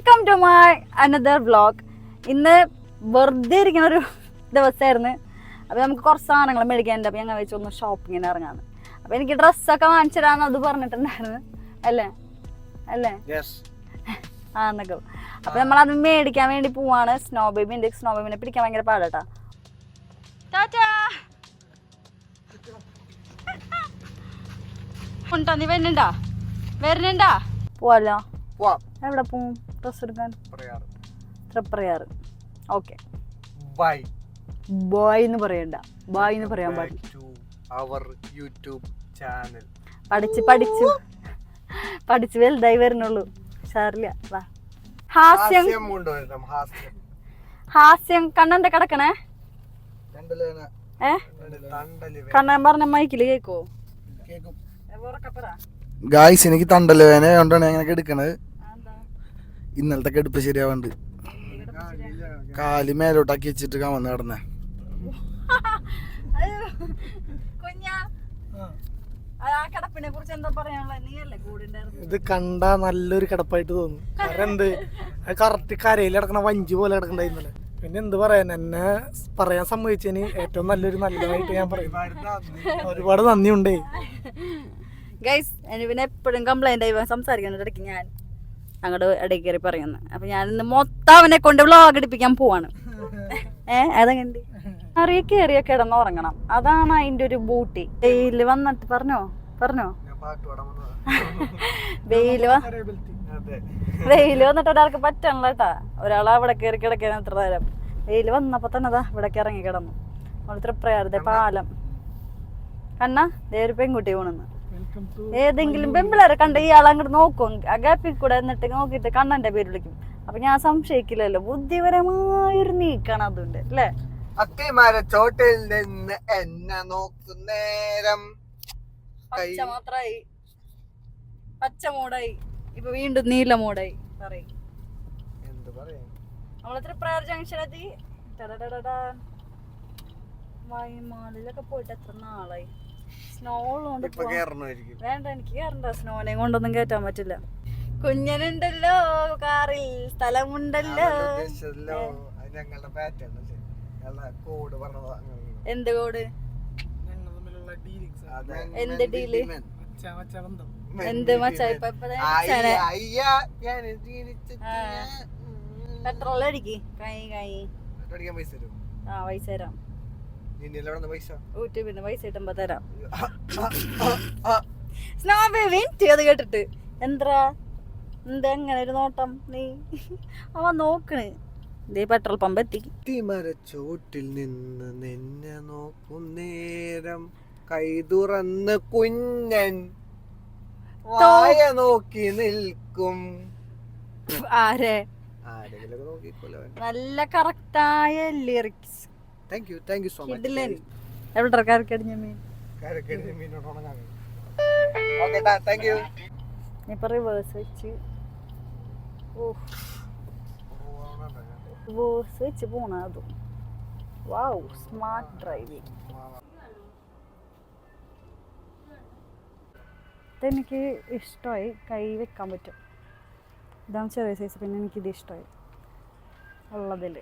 Welcome to my another vlog ഇന്ന് വെറുതെ ഇരിക്കുന്ന ഒരു ദിവസമായിരുന്നു. അപ്പോൾ നമുക്ക് കുറച്ച് സാധനങ്ങൾ മേടിക്കാനുണ്ട്. അപ്പോൾ ഞങ്ങൾ വെച്ച് ഒന്ന് ഷോപ്പിങ്ങിന് ഇറങ്ങാന്ന്. അപ്പോൾ എനിക്ക് ഡ്രസ്സൊക്കെ വാങ്ങിച്ചു തരാമെന്ന് അത് പറഞ്ഞിട്ടുണ്ടായിരുന്നു. അല്ലേ? അല്ലേ? യെസ് ആ എന്നൊക്കെ. അപ്പോൾ അത് മേടിക്കാൻ വേണ്ടി പോവാണ്. സ്നോ ബേബി ഉണ്ട്. സ്നോ ബേബിനെ പിടിക്കാൻ ഭയങ്കര പാടാട്ടാ. ടാറ്റാ! ഉണ്ടോ? നീ വരുന്നുണ്ടാ? വരുന്നുണ്ടാ? പോവാലോ? പോവാം. എവിടെ പോവും? ഡ്രസ് എടുക്കാൻ തൃപ്രയാറ് ഓക്കെ. ബൈ. ബോയ് എന്ന് പറയണ്ട. ബായ് എന്ന് പറയാൻ പാടില്ല. അവർ യൂട്യൂബ് ചാനൽ പഠിച്ച് പഠിച്ച്. പഠിച്ച് വലുതായി വരുന്നുള്ളൂ. സാറില്ല വാ. ഹാസ്യം. ഹാസ്യം കണ്ണെന്താ ഹാസ്യം. ഹാസ്യം. കണ്ണന്റെ കിടക്കണേ? ഏ? കണ്ണൻ പറഞ്ഞ മൈക്കിൽ കേക്കോ? ഗായ്സ് എനിക്ക് തണ്ടൽ വേന കൊണ്ടാണ് എടുക്കണത് ഇന്നലത്തെ കെടുപ്പ് ശരിയാവണ്ട്. കാൽ മേലോട്ടാക്കി വെച്ചിട്ട് ഞാൻ വന്ന് കിടന്നെ. ഇത് കണ്ട നല്ലൊരു കിടപ്പായിട്ട് തോന്നും. കാരണം എന്ത്? അത് കറക്റ്റ് കരയിൽ കിടക്കണ വഞ്ചി പോലെ കിടക്കണ്ടായിരുന്നല്ലേ പിന്നെ എന്ത് പറയാൻ? എന്നെ പറയാൻ സമ്മതിച്ചതിന് ഏറ്റവും നല്ലൊരു നല്ലതായിട്ട് ഞാൻ പറയും. ഒരുപാട് നന്ദിയുണ്ടേ. ഗൈസ് പിന്നെ എപ്പോഴും കംപ്ലൈന്റ് ആയി സംസാരിക്കാൻ ഇടയ്ക്ക് ഞാൻ അങ്ങോട്ട് ഇടയ്ക്ക് കയറി പറയുന്നു. അപ്പൊ ഞാൻ ഇന്ന് മൊത്തം അവനെ കൊണ്ട് വ്ളോഗ് എടുപ്പിക്കാൻ പോവാണ്. ഏ അതെങ്ങനെ അറിയ കയറിയ കിടന്നുറങ്ങണം. അതാണ് അതിന്റെ ഒരു ബൂട്ടി വെയിൽ വന്നിട്ട് പറഞ്ഞോ? പറഞ്ഞോ? വെയിൽ വെയിൽ വന്നിട്ട് ഒരാൾക്ക് പറ്റണല്ലോ കേട്ടാ. ഒരാൾ അവിടെ കയറി കിടക്കാൻ എത്ര നേരം. വെയിൽ വന്നപ്പോ തന്നെ അതാ ഇവിടേക്ക് ഇറങ്ങി കിടന്നു. നമ്മൾ തൃപ്രയാറുതെ പാലം. കണ്ണ ദേ ഒരു പെൺകുട്ടി പോണെന്ന് ഏതെങ്കിലും പെമ്പിളരെ കണ്ട ഇയാൾ അങ്ങോട്ട് നോക്കും. ആ ഗ്യാപ്പിൽ കൂടെ എന്നിട്ട് നോക്കിയിട്ട് കണ്ണന്റെ പേര് വിളിക്കും. അപ്പൊ ഞാൻ സംശയിക്കില്ലല്ലോ. ബുദ്ധിപരമായൊരു നീക്കാണ് അതുണ്ട് അല്ലേ? അത്തിമര ചോട്ടിൽ നിന്ന് എന്നെ നോക്കുന്നേരം പച്ച മാത്രായി. പച്ച മൂടായി. ഇപ്പൊ വീണ്ടും നീല മൂടായി പറയും. എന്ത് പറയാ? നമ്മൾ തൃപ്രയാർ ജംഗ്ഷൻ എത്തി? ടടടടടാ. വൈമാലിലൊക്കെ പോയിട്ട് എത്ര നാളായി? സ്നോ ഉള്ളതുകൊണ്ട് വേണ്ട എനിക്ക് കയറണ്ട സ്നോനെ കൊണ്ടൊന്നും കേറ്റാൻ പറ്റില്ല. കുഞ്ഞനുണ്ടല്ലോ കാറിൽ സ്ഥലമുണ്ടല്ലോ. എന്ത് കോഡ്. എന്ത് ഡീൽ എന്ത് മച്ചാനെ. പെട്രോൾ അടിക്ക്. കൈ കൈ. ആ പൈസ തരാം. നിന്ന് പൈസ? കിട്ടുമ്പോ തരാം. സ്നോ ബേബി അത് കേട്ടിട്ട്. എന്താ? എന്താ അങ്ങനെ ഒരു നോട്ടം നീ? അവൻ നോക്കണ്. ദേ പെട്രോൾ പമ്പ് എത്തി. ചോട്ടിൽ നിന്ന് നിന്നെ നോക്കും നേരം. കൈ തുറന്ന് കുഞ്ഞൻ വായ നോക്കി നിൽക്കും. ആരെ? നല്ല കറക്റ്റായ lyrics thank you thank you so much much എവിടെ കരക്കടിഞ്ഞ മീൻ. ഓക്കെ താങ്ക് യു ഇപ്പൊ റിവേഴ്സ് വെച്ച്. റിവേഴ്സ് വെച്ച് പോണ അതും. വാവ് സ്മാർട്ട് ഡ്രൈവിംഗ് ഇതെനിക്ക് ഇഷ്ടമായി കൈ വെക്കാൻ പറ്റും. ഇതാണ് ചെറിയ സൈസ് പിന്നെ എനിക്കിത് ഇഷ്ടമായി. ഉള്ളതിൽ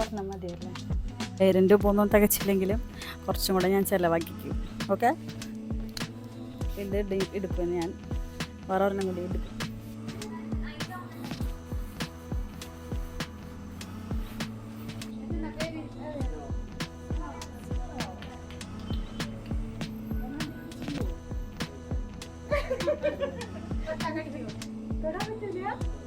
പറഞ്ഞാൽ മതിയല്ലേ? ആയിരം രൂപ ഒന്നും തികച്ചില്ലെങ്കിലും കുറച്ചും കൂടെ ഞാൻ ചിലവാക്കിക്കും. ഓക്കെ? ഇത് എടുപ്പ് ഞാൻ. വേറെ ഒരെണ്ണം കൂടി എടുക്കും Thank.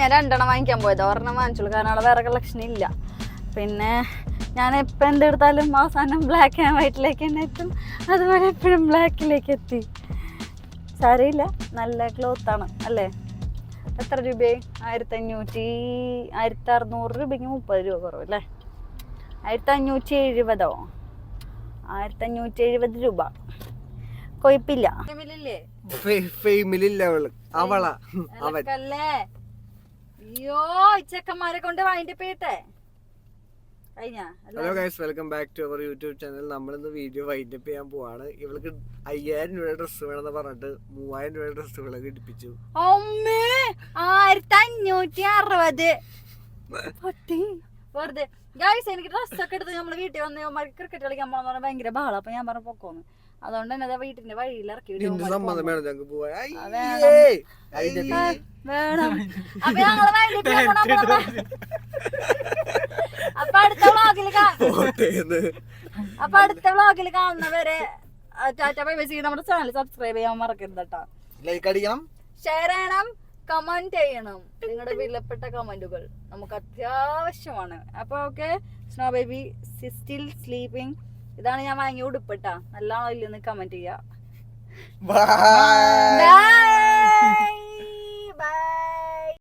ഞാൻ രണ്ടെണ്ണം വാങ്ങിക്കാൻ പോയത്. ഒരെണ്ണം വാങ്ങിച്ചുള്ളൂ. കാരണം അവിടെ വേറെ കളക്ഷൻ ഇല്ല. പിന്നെ ഞാൻ എപ്പം എപ്പോൾ എന്തെടുത്താലും അവസാനം ബ്ലാക്ക് ആൻഡ് വൈറ്റിലേക്ക് തന്നെ എത്തും. അതുപോലെ എപ്പോഴും ബ്ലാക്കിലേക്ക് എത്തി. സാരയില്ല നല്ല ക്ലോത്താണ് അല്ലേ? എത്ര രൂപ ആയിരത്തി അഞ്ഞൂറ്റി ആയിരത്തി അറുന്നൂറ് രൂപയ്ക്ക് മുപ്പത് രൂപ കുറവ് അല്ലേ? ആയിരത്തി അഞ്ഞൂറ്റി എഴുപതോ? ആയിരത്തി അഞ്ഞൂറ്റി എഴുപത് രൂപ കൊഴപ്പില്ല ഫെയിമിലില്ല അവൾ. അവളാ. അവൻ. അയ്യോ ചെക്കന്മാരെ കൊണ്ട് വാങ്ങിട്ട് പോയിട്ടെ hello guys welcome back to our YouTube channel നമ്മളിന്ന് വീഡിയോ വൈൻഡപ്പ് ചെയ്യാൻ പോവാണ്. ഇവൾക്ക് അയ്യായിരം രൂപ ഡ്രസ്സ് വേണമെന്ന് പറഞ്ഞിട്ട് മൂവായിരം രൂപ വിളക്ക് ഇടിപ്പിച്ചു അമ്മേ ആയിരത്തി അഞ്ഞൂറ്റി അറുപത് വെറുതെ. ഗൈസ് എനിക്ക് ഡ്രസ്സൊക്കെ എടുത്ത് നമ്മൾ വീട്ടിൽ വന്ന് ക്രിക്കറ്റ് കളിക്കാൻ പോകണം പറഞ്ഞാൽ ഭയങ്കര ബഹളം. അപ്പൊ ഞാൻ പറഞ്ഞു പൊക്കോന്ന്. അതുകൊണ്ട് തന്നെ ദാ വീട്ടിന്റെ വഴിയിൽ ഇറക്കി വേണം അപ്പൊ ഞങ്ങൾ വൈകിട്ട് പോകാൻ പോണെ. അപ്പൊ അടുത്ത വ്ളോഗിൽ. അപ്പൊ അടുത്ത വ്ളോഗിൽ കാണുന്നവരെ ടാറ്റ ബൈ ബൈ നമ്മുടെ ചാനൽ സബ്സ്ക്രൈബ് ചെയ്യാൻ മറക്കരുത് കേട്ടോ. ലൈക്ക് അടിക്കണം. ഷെയർ ചെയ്യണം. കമന്റ് ചെയ്യണം. നിങ്ങളുടെ വിലപ്പെട്ട കമന്റുകൾ നമുക്ക് അത്യാവശ്യമാണ്. അപ്പൊ okay snow baby still sleeping ഇതാണ് ഞാൻ വാങ്ങിയ ഉടുപ്പിട്ടാ നല്ല ഇല്ലെന്ന് കമന്റ് ചെയ്യാം.